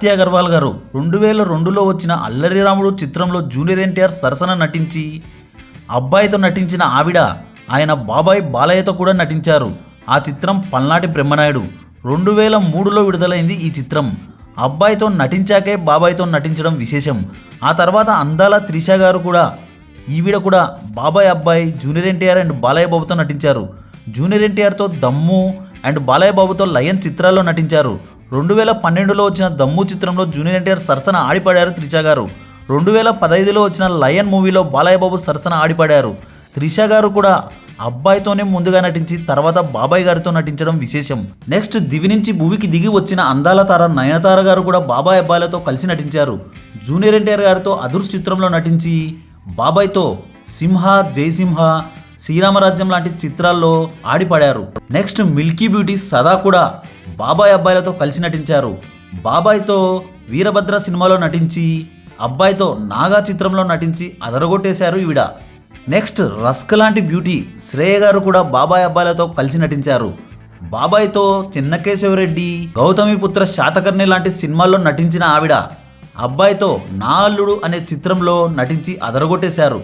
ఆరతి అగర్వాల్ గారు రెండు వేల రెండులో వచ్చిన అల్లరి రాముడు చిత్రంలో జూనియర్ ఎన్టీఆర్ సరసన నటించి అబ్బాయితో నటించిన ఆవిడ ఆయన బాబాయ్ బాలయ్యతో కూడా నటించారు. ఆ చిత్రం పల్నాటి బ్రహ్మనాయుడు. రెండు వేల మూడులో విడుదలైంది ఈ చిత్రం. అబ్బాయితో నటించాకే బాబాయ్తో నటించడం విశేషం. ఆ తర్వాత అందాల త్రిష గారు కూడా ఈవిడ కూడా బాబాయ్ అబ్బాయి జూనియర్ ఎన్టీఆర్ అండ్ బాలయ్య బాబుతో నటించారు. జూనియర్ ఎన్టీఆర్తో దమ్ము అండ్ బాలయ్య బాబుతో లయన్ చిత్రాల్లో నటించారు. రెండు వేల పన్నెండులో వచ్చిన దమ్ము చిత్రంలో జూనియర్ ఎన్టీఆర్ సరసన ఆడిపడారు త్రిష గారు. రెండు వేల పదహైదులో వచ్చిన లయన్ మూవీలో బాలయ్య బాబు సరసన ఆడిపడారు. త్రిష గారు కూడా అబ్బాయితోనే ముందుగా నటించి తర్వాత బాబాయ్ గారితో నటించడం విశేషం. నెక్స్ట్ దివి నుంచి భూమికి దిగి వచ్చిన అందాల తార నయనతార గారు కూడా బాబాయ్ అబ్బాయిలతో కలిసి నటించారు. జూనియర్ ఎన్టీఆర్ గారితో అదుర్స్ చిత్రంలో నటించి బాబాయ్తో సింహ జయసింహ శ్రీరామరాజ్యం లాంటి చిత్రాల్లో ఆడిపడారు. నెక్స్ట్ మిల్కీ బ్యూటీ సదా కూడా బాబాయ్ అబ్బాయిలతో కలిసి నటించారు. బాబాయ్తో వీరభద్ర సినిమాలో నటించి అబ్బాయితో నాగా చిత్రంలో నటించి అదరగొట్టేశారు ఈవిడ. నెక్స్ట్ రస్క్ లాంటి బ్యూటీ శ్రేయ గారు కూడా బాబాయ్ అబ్బాయిలతో కలిసి నటించారు. బాబాయ్తో చిన్నకేశవరెడ్డి గౌతమిపుత్ర శాతకర్ణి లాంటి సినిమాల్లో నటించిన ఆవిడ అబ్బాయితో నా అల్లుడు అనే చిత్రంలో నటించి అదరగొట్టేశారు.